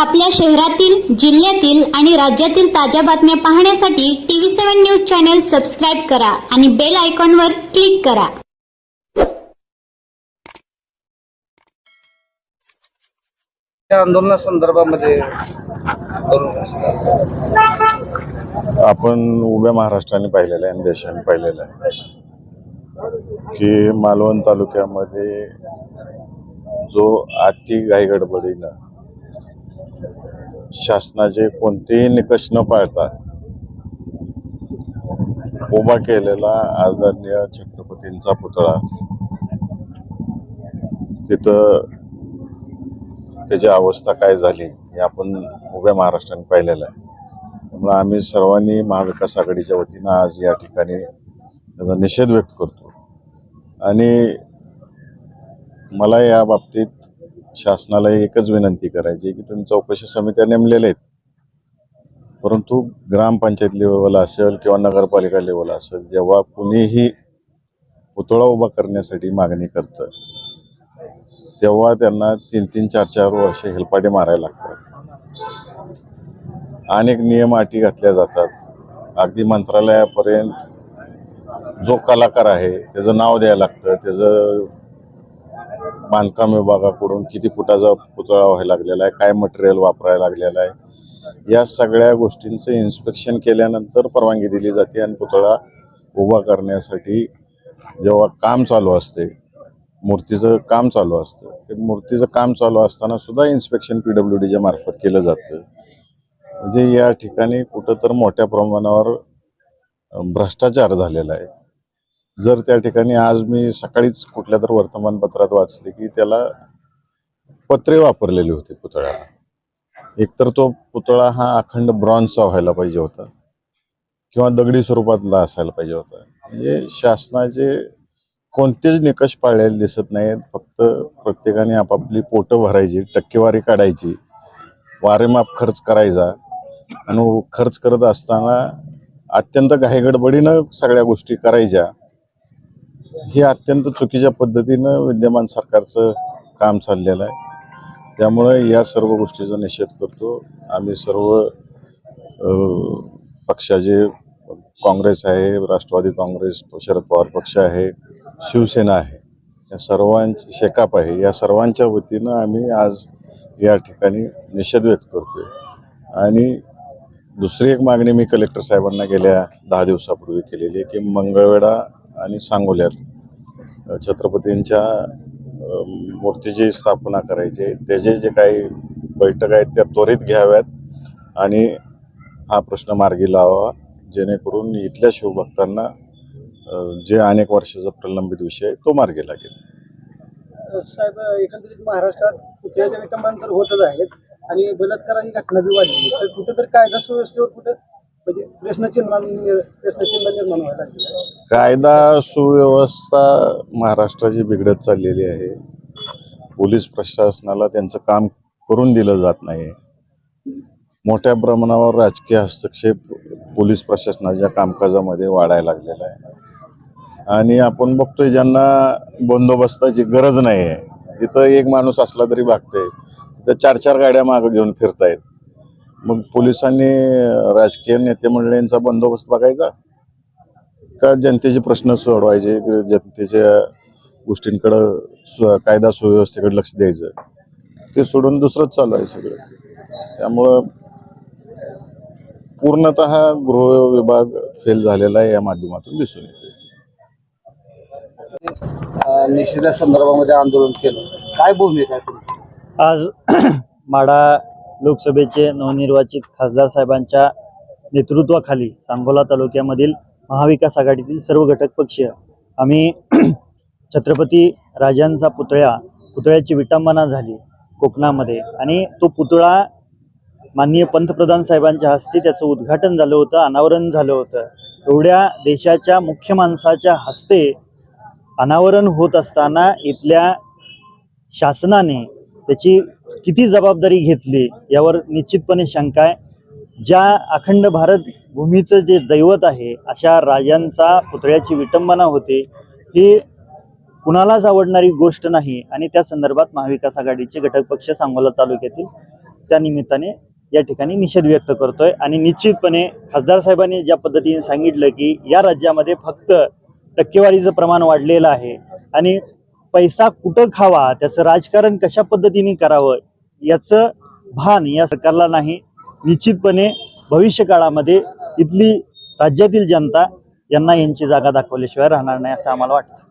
आपल्या शहरातील जिल्ह्यातील आणि राज्यातील ताज्या बातम्या पाहण्यासाठी TV seven news channel subscribe करा आणि बेल आयकॉनवर क्लिक करा आंदोलन झालं? आपण उभ्या महाराष्ट्राने पाहिलेलं आहे आणि देशाने पाहिलेलं आहे की मालवण तालुक्यामध्ये जो अति घाईगडबडीनं शासनाचे कोणतेही निकष न पाळता उभा केलेला आदरणीय छत्रपतींचा पुतळा तिथं त्याची अवस्था काय झाली हे आपण उभ्या महाराष्ट्राने पाहिलेलं आहे. त्यामुळे आम्ही सर्वांनी महाविकास आघाडीच्या वतीनं आज या ठिकाणी त्याचा निषेध व्यक्त करतो. आणि मला या बाबतीत शासनाला एकच विनंती करायची की तुम्ही चौकशी समित्या नेमलेल्या आहेत. परंतु ग्रामपंचायत लेवल असेल किंवा नगरपालिका लेवल असेल जेव्हा कुणीही पुतळा उभा करण्यासाठी मागणी करतं तेव्हा त्यांना तीन तीन चार चार वर्ष हेलपाटे मारायला लागतात. अनेक नियम अटी घातल्या जातात. अगदी मंत्रालयापर्यंत जो कलाकार आहे त्याचं नाव द्यायला लागतं त्याचं बांधकाम विभागाकडून किती फुटाचा पुतळा व्हायला लागलेला आहे काय मटेरियल वापरायला लागलेला आहे या सगळ्या गोष्टींचं इन्स्पेक्शन केल्यानंतर परवानगी दिली जाते आणि पुतळा उभा करण्यासाठी जेव्हा काम चालू असते मूर्तीचं काम चालू असतं ते मूर्तीचं काम चालू असताना सुद्धा इन्स्पेक्शन पी डब्ल्यू डीच्या मार्फत केलं जातं. म्हणजे या ठिकाणी कुठं तर मोठ्या प्रमाणावर भ्रष्टाचार झालेला आहे. जर त्या ठिकाणी आज मी सकाळीच कुठल्या तर वर्तमानपत्रात वाचले की त्याला पत्रे वापरलेली होती पुतळ्याला. एकतर तो पुतळा हा अखंड ब्रॉन्झचा व्हायला पाहिजे होता किंवा दगडी स्वरूपातला असायला पाहिजे होता. म्हणजे शासनाचे कोणतेच निकष पाळलेले दिसत नाहीत. फक्त प्रत्येकाने आपापली पोटं भरायची टक्केवारी काढायची वारेमाप खर्च करायचा आणि खर्च करत असताना अत्यंत घाईगडबडीनं सगळ्या गोष्टी करायच्या. हे अत्यंत चुकीच्या पद्धतीनं विद्यमान सरकारचं काम चाललेलं आहे. त्यामुळे या सर्व गोष्टीचा निषेध करतो. आम्ही सर्व पक्षाचे काँग्रेस आहे राष्ट्रवादी काँग्रेस शरद पवार पक्ष आहे शिवसेना आहे या सर्वांची शेकाप आहे. या सर्वांच्या वतीनं आम्ही आज या ठिकाणी निषेध व्यक्त करतोय. आणि दुसरी एक मागणी मी कलेक्टर साहेबांना गेल्या दहा दिवसापूर्वी केलेली आहे की मंगळवेढा आणि सांगोल्यात छत्रपतींच्या मूर्तीची स्थापना करायची. त्याचे जे काही बैठक आहेत त्या त्वरित घ्याव्यात आणि हा प्रश्न मार्गी लावावा. जेणेकरून इथल्या शिवभक्तांना जे अनेक वर्षाचा प्रलंबित विषय आहे तो मार्गी लागेल. साहेब एकंदरीत महाराष्ट्रात पुतळ्याच्या होतच आहेत आणि बलात्काराची घटना बी वाढली. तर कुठं तर कायदा सुव्यवस्थेवर कुठं म्हणजे प्रश्नचिन्ह प्रश्नचिन्ह निर्माण व्हायला लागले. कायदा सुव्यवस्था महाराष्ट्राची बिघडत चाललेली आहे. पोलीस प्रशासनाला त्यांचं काम करून दिलं जात नाही. मोठ्या प्रमाणावर राजकीय हस्तक्षेप पोलीस प्रशासनाच्या कामकाजामध्ये वाढायला लागलेला आहे. आणि आपण बघतोय ज्यांना बंदोबस्ताची गरज नाही आहे तिथं एक माणूस असला तरी भागतोय तिथं चार चार गाड्या मागं घेऊन फिरतायत. मग पोलिसांनी राजकीय नेते मंडळींचा बंदोबस्त बघायचा? का जनतेचे प्रश्न सोडवायचे? की जनतेच्या गोष्टींकडं सु कायदा सुव्यवस्थेकडे लक्ष द्यायचं? ते सोडून दुसरंच चालू आहे सगळं. त्यामुळं पूर्णतः गृह विभाग फेल झालेला आहे या माध्यमातून दिसून येते अं, निषेधासंदर्भामध्ये आंदोलन केलं. काय भूमिका आहे तुमची? आज माढा लोकसभेचे नवनिर्वाचित खासदार साहेबांच्या नेतृत्वाखाली सांगोला तालुक्यामधील महाविकास आघाडीतील सर्व घटक पक्ष आम्ही छत्रपती राजांचा पुतळ्या पुतळ्याची विटंबना झाली कोकणामध्ये आणि तो पुतळा माननीय पंतप्रधान साहेबांच्या हस्ते त्याचं उद्घाटन झालं होतं अनावरण झालं होतं. एवढ्या देशाच्या मुख्य माणसाच्या हस्ते अनावरण होत असताना इथल्या शासनाने त्याची किती जबाबदारी घेतली यावर निश्चितपणे शंका आहे. ज्या अखंड भारत भूमीचं जे दैवत आहे अशा राजांचा पुतळ्याची विटंबना होते ही कुणालाच आवडणारी गोष्ट नाही. आणि त्या संदर्भात महाविकास आघाडीचे घटक पक्ष सांगोला तालुक्यातील त्या निमित्ताने या ठिकाणी निषेध व्यक्त करतोय. आणि निश्चितपणे खासदार साहेबांनी ज्या पद्धतीने सांगितलं की या राज्यामध्ये फक्त टक्केवारीचं प्रमाण वाढलेलं आहे आणि पैसा कुठं खावा त्याचं राजकारण कशा पद्धतीने करावं याचं भान या सरकारला नाही. निश्चितपणे भविष्य काळामध्ये इथली राज्यातील जनता यांना यांची जागा दाखवल्याशिवाय राहणार नाही असं आम्हाला वाटतं.